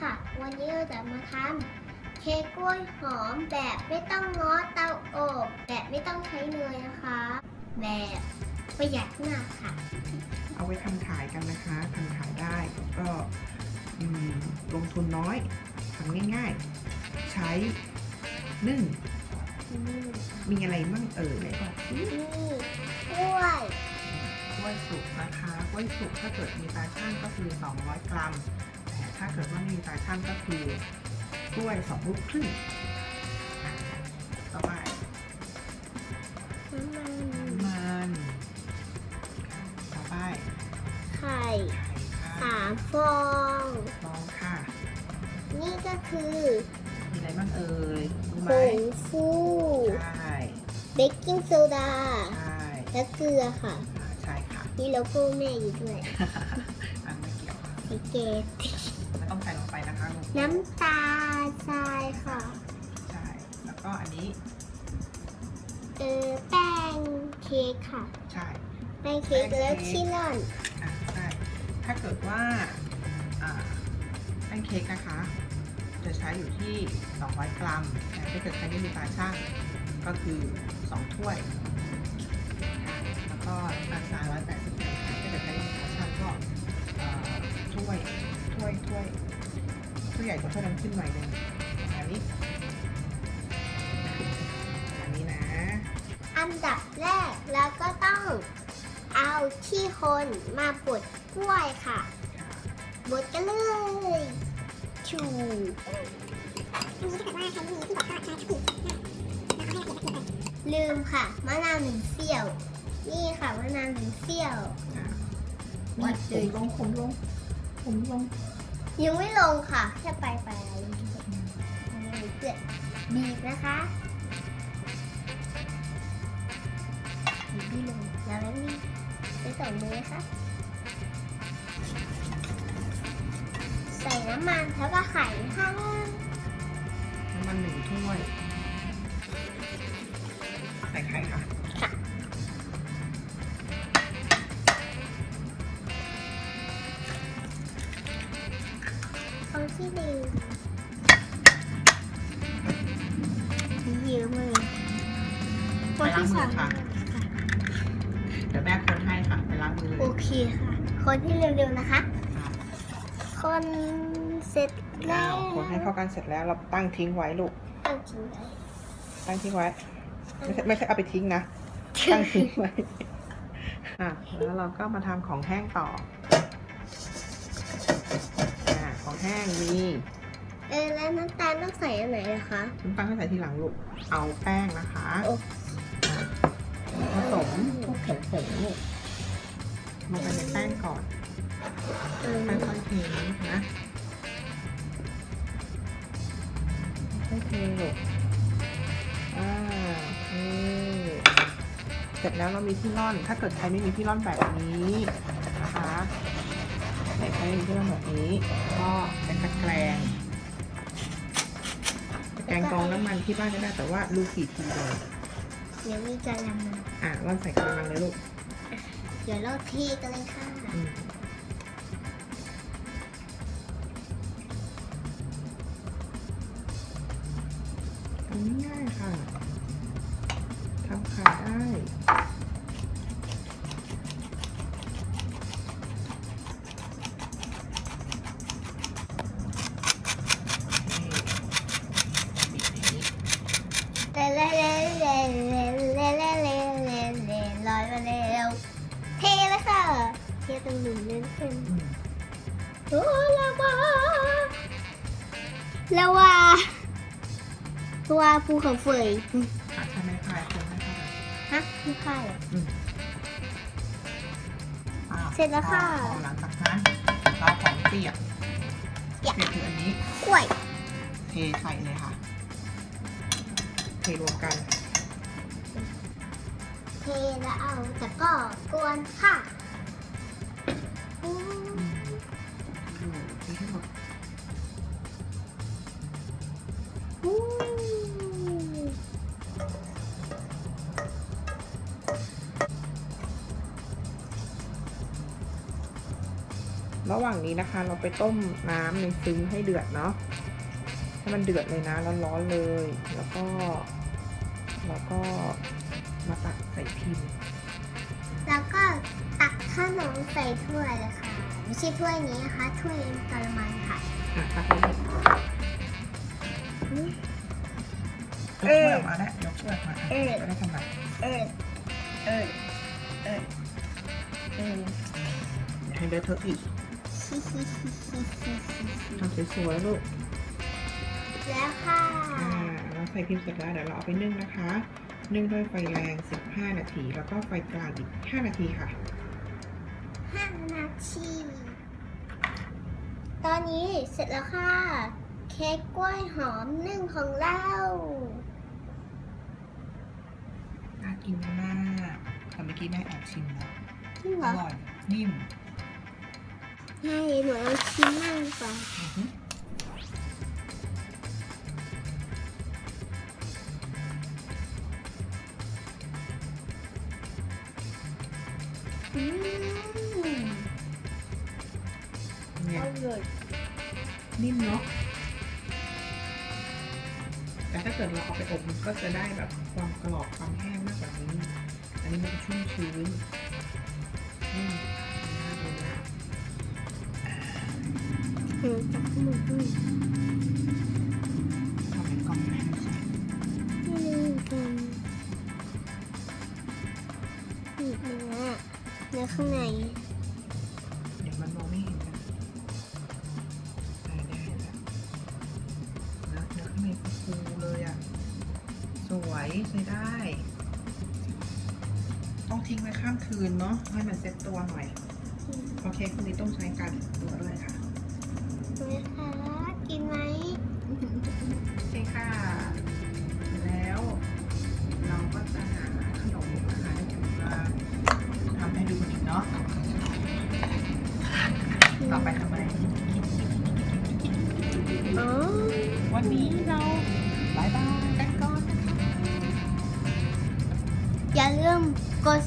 ค่ะ วันนี้เราจะมาทำเค้กกล้วยหอมแบบไม่ต้องง้อเตาอบแบบไม่ต้องใช้เนยนะคะ แบบประหยัดมากค่ะ เอาไว้ทำขายกันนะคะทำขายได้แล้วก็อืมลงทุนน้อยทำง่ายๆ ใช้นึ่งอืมมีอะไรมั่งเอ่ยไหนบอกสินี่กล้วยกล้วยสุกนะคะกล้วยสุกถ้าเกิดมีตาช่างก็คือ 200 กรัมแต่ ถ้าเกิดว่าไม่มีตาช่างก็คือกล้วยสองลูกครึ่งอะต่อไปน้ำมันน้ำมันต่อไปไข่ไข่ค่ะสามฟองฟองค่ะ นี่ก็คือมีอะไรบ้างเอ่ยรู้ไหผมงฟูใช่เบกกิ้งโซดา ใช่และเกลือค่ะ ใช่ค่ะมีโลโก้แม่อยู่ด้วย อันไม่เกี่ยวค่ะ สีเกตไม่ต้องใส่ลงไปนะคะลูกน้ำตาลทรายค่ะ ใช่ แล้วก็อันนี้เออแป้งเค้กค่ะ ใช่ แป้งเค้กแป้งเค้กแล้วชิลอนอะใช่ ถ้าเกิดว่าอ่าแป้งเค้กนะคะ จะใช้อยู่ที่ 200 กรัมแต่ถ้าเกิดใช้ไม่มีตาช่างก็คือ 2 ถ้วยค่ะแล้วก็ ใหญ่กว่าถ้วยน้ำขึ้นหน่อยหนึงอันนี้ อันนี้นะ อันดับแรกแล้วก็ต้องเอาที่คนมาบดกล้วยค่ะบดกันเลยชูลืมค่ะมะนาวหนึ่งเสี้ยว นี่ค่ะมะนาวหนึ่งเสี้ยววัดผมลงผมลงผมลง ยังไม่ลงค่ะ แค่ปลายปลายเกิดบีบนะคะบีบลงแล้วแล้วนี่ใช้สองมือนะคะใส่น้ำมันแล้วก็ไข่ค่ะน้ำมันหนึ่งถ้วย ไปนล้างที่มืสอองค่ะ เดี๋ยวแม่คนให้ค่ะ ไปล้างมือโอเคค่ะ คนที่เร็วๆนะคะ คนเสร็จแล้แล้ววคนให้เข้ากันเสร็จแล้วเราตั้งทิ้งไว้ลูก ตั้งทิ้งไว้ตั้งทิ้งไว้ ไม่ใช่ไม่ใช่เอาไปทิ้งนะ ตั้งทิ้งไว้อะแล้วเราก็มาทำของแห้งต่ออ่าของแห้งมีเออแล้วน้ำตาลต้องใส่อันไหนนะคะน้ำตาลให้ใส่ทีหลังลูก เอาแป้งนะคะ โอ้อะ ผสมพวกแข็งผงลูกลงไปในแป้งก่อนเออค่อยๆเทนะค่อยๆเทลูกอ่านี่เสร็จแล้วเรามีที่ร่อน ถ้าเกิดใครไม่มีที่ร่อนแบบนี้นะคะใครใครไม่มีที่ร่อนแบบนี้ ก็เป็นตะแกรงตะแกรงกรองน้ำมันที่บ้านก็ได้แต่ว่ารูกี่ทีเลย เดี๋ยวมีกะละมังอะร่อนใส่กระมังเลยลูกเดี๋ยวเราเทกันเลยค่ะอืมทำง่ายๆค่ะทำขายได้เร็วเร็วเร็วเร็ เทตรงหนึ่งเล่นเป็นอืมโอ้ลาวาลาวาลาวาภูเขาเฟยอะใช่ไหมคะใช่ไหมคะฮะไม่ใช่เหรออะเสร็จแล้วค่ะ พอหลังจากนั้นเราของเปียกเปียกเปียกคืออันนี้ กล้วยเทใส่เลยค่ะ เทรวมกัน เทแล้วเอาตะกร้อกวนค่ะ ระหว่างหว่างนี้นะคะ เราไปต้มน้ำในซึ้งให้เดือดเนาะให้มันเดือดเลยนะร้อนๆเลย แล้วก็ แล้วก็มาตักใส่พิมพ์ แล้วก็ตักขนมใส่ถ้วยเลยค่ะไม่ใช่ถ้วยนี้นะคะถ้วยกระมังค่ะอะตักให้ยกอืมถ้วยออกมาแล้วยกถ้วยออกมาอะเออจะได้ถนัดเออเออเออเอออย่าให้เลอะเทอะอีก ฮิฮิฮิฮิฮิฮิทำสวยๆลูกแล้วค่ะอ่าเราใส่พิมพ์เสร็จแล้วเดี๋ยวเราเอาไปนึ่งนะคะ นึ่งด้วยไฟแรง 15 นาที แล้วก็ไฟกลางอีก 5 นาทีค่ะ ห้านาที ตอนนี้เสร็จแล้วค่ะ เค้กกล้วยหอมนึ่งของเรา น่ากินมากแต่เมื่อกี้แม่แอบชิมแล้วจริงเหรออร่อยนิ่ม ให้หนูลองชิมมั่งก่อนอื้อหืออืมเนี่ยอร่อยนิ่มเนาะแต่ถ้าเกิดเราเอาไปอบมันก็จะได้แบบความกรอบความแห้งมากกว่านี้ อันนี้มันจะชุ่มชื้นอืม หนูจับขึ้นมาด้วยทำเป็นกล่องแม่ใส่ไม่รู้เหมือนกันนี่เนื้อเนื้อข้างในเดี๋ยวมันมองไม่เห็นนะใส่ได้แล้วเนื้อเนื้อข้างในฟูเลยอะ สวยใช้ได้ ต้องทิ้งไว้ข้ามคืนเนาะให้มันเซ็ตตัวหน่อยเพราะเค้กพวกนี้ต้องใช้การตัวด้วยค่ะ วันนี้เราบายบายกันก่อนนะคะอย่าลืมกด